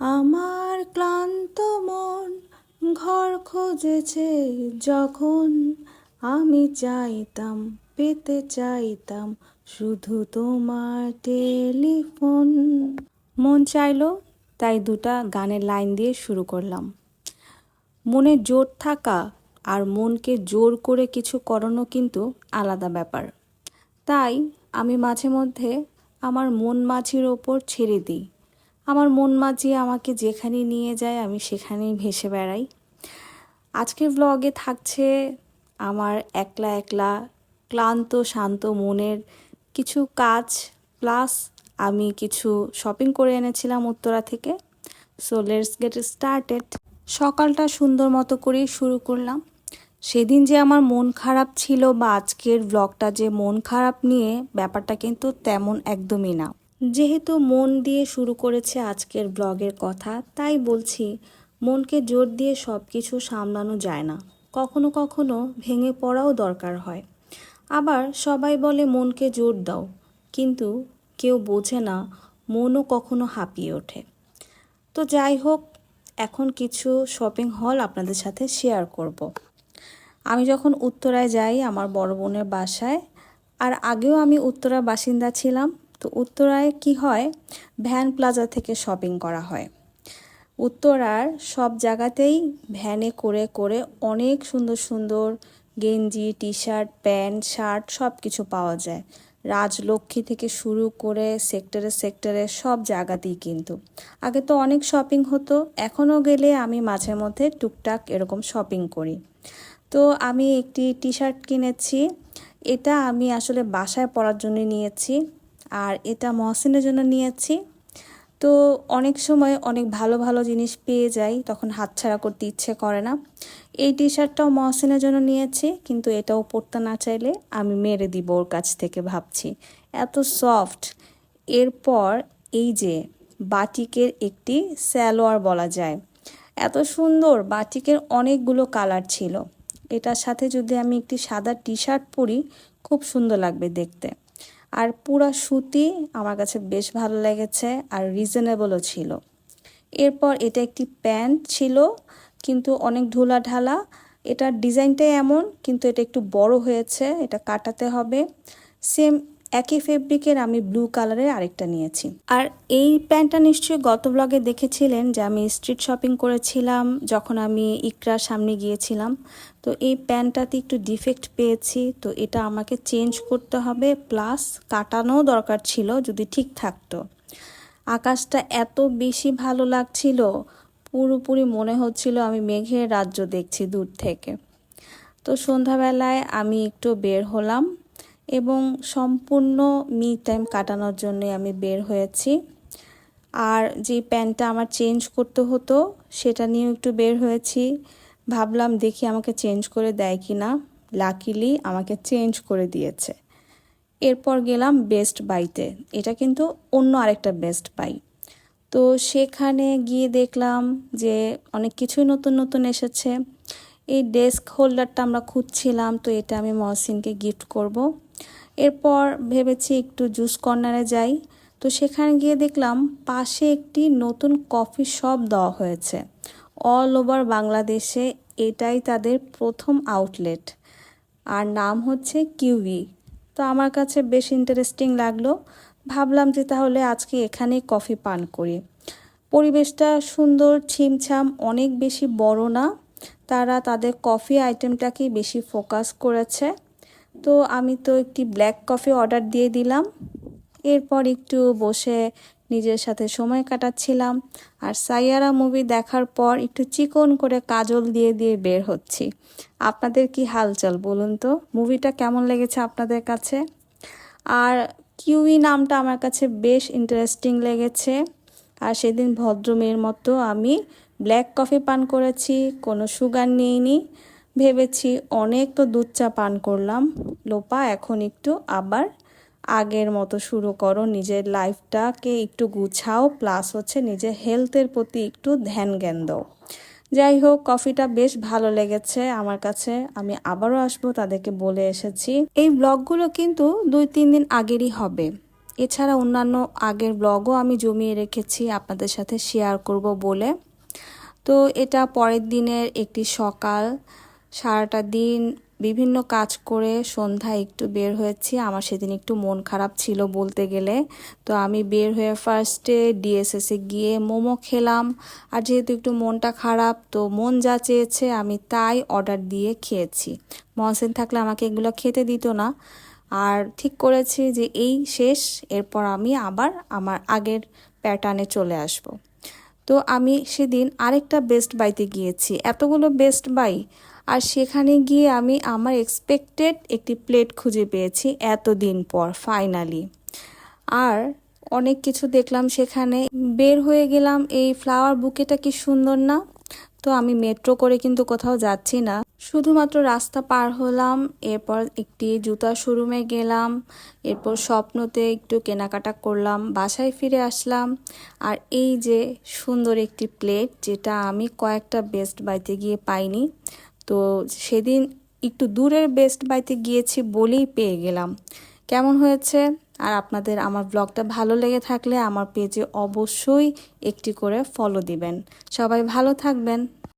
আমার ক্লান্ত মন ঘর খুঁজেছে যখন আমি চাইতাম, পেতে চাইতাম শুধু তোমার টেলিফোন। মন চাইলো, তাই দুটা গানের লাইন দিয়ে শুরু করলাম। মনে জোর থাকা আর মনকে জোর করে কিছু করানো কিন্তু আলাদা ব্যাপার। তাই আমি মাঝে মধ্যে আমার মন মাঝির ওপর ছেড়ে দিই। আমার মন মাঝি আমাকে যেখানে নিয়ে যায়, আমি সেখানেই ভেসে বেড়াই। আজকের ব্লগে থাকছে আমার একলা একলা ক্লান্ত, শান্ত মনের কিছু কাজ প্লাস আমি কিছু শপিং করে এনেছিলাম উত্তরা থেকে। সো লেটস গেট স্টার্টেড সকালটা সুন্দর মতো করেই শুরু করলাম। সেদিন যে আমার মন খারাপ ছিল বা আজকের ব্লগটা যে মন খারাপ নিয়ে ব্যাপারটা কিন্তু তেমন একদমই না। যেহেতু মন দিয়ে শুরু করেছে আজকের ব্লগের কথা, তাই বলছি, মনকে জোর দিয়ে সব কিছু সামলানো যায় না। কখনো কখনো ভেঙে পড়াও দরকার হয়। আবার সবাই বলে মনকে জোর দাও, কিন্তু কেউ বোঝে না মনও কখনো হাঁপিয়ে ওঠে। তো যাই হোক, এখন কিছু শপিং হল আপনাদের সাথে শেয়ার করব। আমি যখন উত্তরায় যাই আমার বড় বোনের বাসায়, আর আগেও আমি উত্তরার বাসিন্দা ছিলাম তো উত্তরায় কি হয়? ভ্যান প্লাজা থেকে শপিং করা হয়। উত্তরার সব জায়গাতেই ভ্যানে করে করে অনেক সুন্দর সুন্দর গেঞ্জি টি শার্ট প্যান্ট, শার্ট সব কিছু পাওয়া যায়। রাজলক্ষ্মী থেকে শুরু করে সেক্টরে সেক্টরে সব জায়গাতেই কিন্তু। আগে তো অনেক শপিং হতো এখনও গেলে আমি মাঝে মধ্যে টুকটাক এরকম শপিং করি। তো আমি একটি টি শার্ট কিনেছি, এটা আমি আসলে বাসায় পরার জন্য নিয়েছি। আর এটা মহসিনের জন্য নিয়েছি। তো অনেক সময় অনেক ভালো ভালো জিনিস পেয়ে যাই, তখন হাতছাড়া করতে ইচ্ছে করে না। এই টি শার্টটাও মহসিনের জন্য নিয়েছি, কিন্তু এটাও পরতে না চাইলে আমি মেরে দিব ওর কাছ থেকে ভাবছি। এত সফট এরপর এই যে বাটিকের একটি স্যালোয়ার বলা যায়, এত সুন্দর, বাটিকের অনেকগুলো কালার ছিল। এটার সাথে যদি আমি একটি সাদা টি শার্ট পরি, খুব সুন্দর লাগবে দেখতে। আর পুরা সুতি আমার কাছে বেশ ভালো লেগেছে আর রিজনেবলও ছিল। এরপর এটা একটি প্যান্ট ছিল, কিন্তু অনেক ঢোলা ঢালা এটার ডিজাইনটাই এমন, কিন্তু এটা একটু বড় হয়েছে, এটা কাটাতে হবে। সেম একই ফেব্রিকের আমি ব্লু কালারের আরেকটা নিয়েছি। আর এই প্যান্টটা নিশ্চয়ই গত ব্লগে দেখেছিলেন যে আমি স্ট্রিট শপিং করেছিলাম, যখন আমি ইকরার সামনে গিয়েছিলাম। তো এই প্যান্টটাতে একটু ডিফেক্ট পেয়েছি, তো এটা আমাকে চেঞ্জ করতে হবে প্লাস কাটানোও দরকার ছিল, যদি ঠিক থাকতো। আকাশটা এত বেশি ভালো লাগছিল, পুরোপুরি মনে হচ্ছিল আমি মেঘের রাজ্য দেখছি দূর থেকে। তো সন্ধ্যাবেলায় আমি একটু বের হলাম এবং সম্পূর্ণ মি টাইম কাটানোর জন্য আমি বের হয়েছি। আর যে প্যান্টটা আমার চেঞ্জ করতে হতো, সেটা নিয়েও একটু বের হয়েছি। ভাবলাম দেখি আমাকে চেঞ্জ করে দেয় কি না লাকিলি আমাকে চেঞ্জ করে দিয়েছে। এরপর গেলাম বেস্ট বাইতে এটা কিন্তু অন্য আরেকটা বেস্ট বাই তো সেখানে গিয়ে দেখলাম যে অনেক কিছুই নতুন নতুন এসেছে। এই ডেস্ক হোল্ডারটা আমরা খুঁজছিলাম, তো এটা আমি মহসিনকে গিফট করব। এরপর ভেবেছি একটু জুস কর্নারে যাই। তো সেখানে গিয়ে দেখলাম পাশে একটি নতুন কফি শপ দেওয়া হয়েছে। অল ওভার বাংলাদেশে এটাই তাদের প্রথম আউটলেট। আর নাম হচ্ছে কিউই। তো আমার কাছে বেশ ইন্টারেস্টিং লাগল। ভাবলাম যে তাহলে আজকে এখানেই কফি পান করি। পরিবেশটা সুন্দর, ছিমছাম, অনেক বেশি বড় না। তারা তাদের কফি আইটেমটাকেই বেশি ফোকাস করেছে। তো আমি তো একটি ব্ল্যাক কফি অর্ডার দিয়ে দিলাম। এরপর একটু বসে নিজের সাথে সময় কাটাচ্ছিলাম আর সাইয়ারা মুভি দেখার পর একটু চিকন করে কাজল দিয়ে দিয়ে বের হচ্ছি। আপনাদের কি হালচাল বলুন তো? মুভিটা কেমন লেগেছে আপনাদের কাছে? আর কিউই নামটা আমার কাছে বেশ ইন্টারেস্টিং লেগেছে। আর সেদিন ভদ্র মেয়ের মতো আমি ব্ল্যাক কফি পান করেছি, কোনো সুগার নিইনি। ভেবেছি অনেক তো দুধ চা পান করলাম। লোপা, এখন একটু আবার আগের মতো শুরু করো। নিজের লাইফটাকে একটু গুছাও প্লাস হচ্ছে নিজের হেলথের প্রতি একটু ধ্যান জ্ঞান দাও। যাই হোক কফিটা বেশ ভালো লেগেছে আমার কাছে। আমি আবারও আসব, তাদেরকে বলে এসেছি। এই ব্লগগুলো কিন্তু দুই, তিন দিন আগেরই হবে। এছাড়া অন্যান্য আগের ব্লগও আমি জমিয়ে রেখেছি, আপনাদের সাথে শেয়ার করব বলে। তো এটা পরের দিনের একটি সকাল। সারাটা দিন বিভিন্ন কাজ করে সন্ধ্যায় একটু বের হয়েছি। আমার সেদিন একটু মন খারাপ ছিল বলতে গেলে। তো আমি বের হয়ে ফার্স্টে ডিএসএসে গিয়ে মোমো খেলাম। আর যেহেতু একটু মনটা খারাপ, তো মন যা চেয়েছে আমি তাই অর্ডার দিয়ে খেয়েছি। মহসেন থাকলে আমাকে এগুলো খেতে দিত না। আর ঠিক করেছি যে এই শেষ, এরপর আমি আবার আমার আগের প্যাটার্নে চলে আসব। তো আমি সেদিন আরেকটা বেস্ট বাইতে গিয়েছি। এতগুলো বেস্ট বাই আর সেখানে গিয়ে আমি আমার এক্সপেক্টেড একটি প্লেট খুঁজে পেয়েছি এতদিন পর ফাইনালি আর অনেক কিছু দেখলাম সেখানে। বের হয়ে গেলাম, এই ফ্লাওয়ার বুকেটা কি সুন্দর না? তো আমি মেট্রো করে কিন্তু কোথাও যাচ্ছি না। শুধুমাত্র রাস্তা পার হলাম, এরপর একটি জুতা শোরুমে গেলাম, এরপর স্বপ্নতে একটু কেনাকাটা করলাম, বাসায় ফিরে আসলাম। আর এই যে সুন্দর একটি প্লেট যেটা আমি কয়েকটা বেস্ট বাইতে গিয়ে পাইনি তো সেদিন একটু দূরের বেস্ট বাইতে গিয়েছি বলেই পেয়ে গেলাম। কেমন হয়েছে? আর আপনাদের আমার ব্লগটা ভালো লেগে থাকলে আমার পেজে অবশ্যই একটি করে ফলো দিবেন। সবাই ভালো থাকবেন।